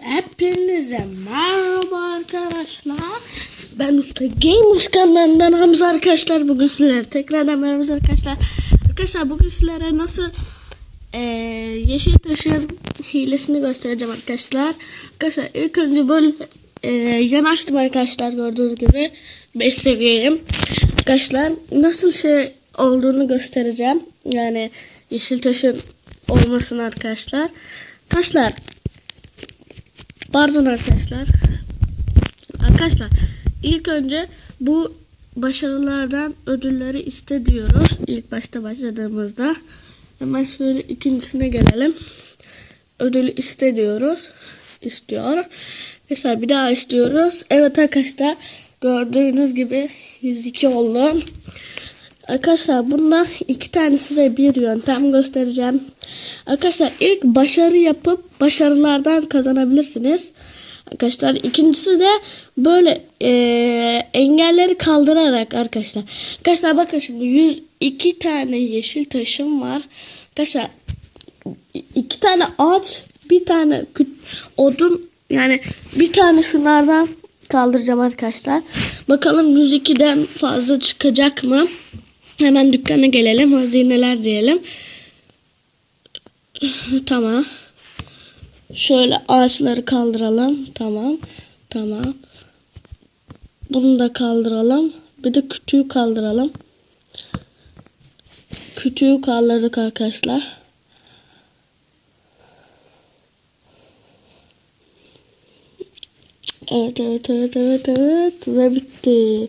Hepinize merhaba arkadaşlar. Ben Usta Gamers kanalından Hamza arkadaşlar. Bugün sizlere tekrardan merhaba arkadaşlar. Arkadaşlar bugün sizlere nasıl eee yeşil taşın hilesini göstereceğim arkadaşlar. Arkadaşlar ilk önce böyle eee yanaştım arkadaşlar gördüğünüz gibi. 5 seviyeyim. Arkadaşlar nasıl şey olduğunu göstereceğim. Yani yeşil taşın olmasını arkadaşlar. Taşlar Pardon arkadaşlar. Arkadaşlar ilk önce bu başarılardan ödülleri iste diyoruz. İlk başta başladığımızda. Hemen şöyle ikincisine gelelim. Ödülü iste diyoruz. İstiyor. Mesela bir daha istiyoruz. Evet arkadaşlar gördüğünüz gibi 102 oldu. Arkadaşlar bunda iki tane size bir yöntem göstereceğim. Arkadaşlar ilk başarı yapıp başarılardan kazanabilirsiniz. Arkadaşlar ikincisi de böyle eee, engelleri kaldırarak arkadaşlar. Arkadaşlar bakın şimdi 102 tane yeşil taşım var. Arkadaşlar iki tane ağaç bir tane odun yani bir tane şunlardan kaldıracağım arkadaşlar. Bakalım 102'den fazla çıkacak mı? Hemen dükkana gelelim. Hazineler diyelim. tamam. Şöyle ağaçları kaldıralım. Tamam. Tamam. Bunu da kaldıralım. Bir de kütüğü kaldıralım. Kütüğü kaldırdık arkadaşlar. Evet evet evet evet evet ve bitti.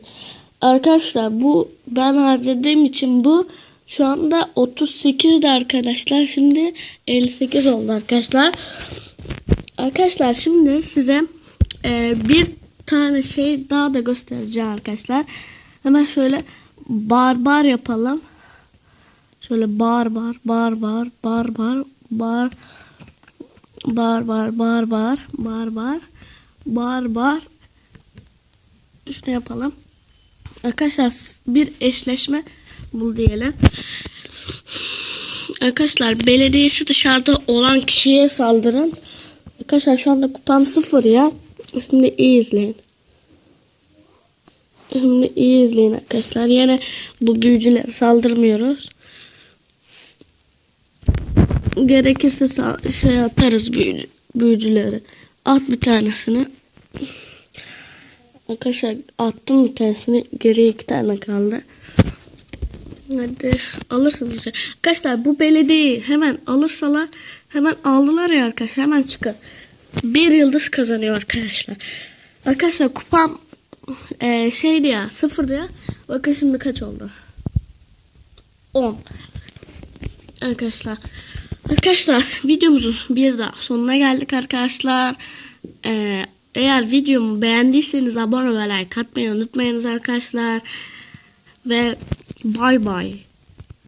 Arkadaşlar bu ben harcadığım için bu şu anda 38 arkadaşlar. Şimdi 58 oldu arkadaşlar. Arkadaşlar şimdi size e, bir tane şey daha da göstereceğim arkadaşlar. Hemen şöyle barbar yapalım. Şöyle barbar barbar barbar bar barbar barbar barbar barbar şunu yapalım. Arkadaşlar bir eşleşme bul diyelim. Arkadaşlar belediyesi dışarıda olan kişiye saldırın. Arkadaşlar şu anda kupam sıfır ya. Şimdi iyi izleyin. Şimdi iyi izleyin arkadaşlar. Yine bu büyücülere saldırmıyoruz. Gerekirse şey atarız büyücü, büyücüleri. At bir tanesini. Arkadaşlar attım bir tanesini. Geriye iki tane kaldı. Hadi alırsınız. Arkadaşlar bu belediyeyi hemen alırsalar hemen aldılar ya arkadaşlar hemen çıkın. Bir yıldız kazanıyor arkadaşlar. Arkadaşlar kupam e, şeydi ya sıfırdı ya. Bakın şimdi kaç oldu? 10. Arkadaşlar. Arkadaşlar videomuzun bir daha sonuna geldik arkadaşlar. Ee, eğer videomu beğendiyseniz abone ve like atmayı unutmayınız arkadaşlar. Ve bay bay.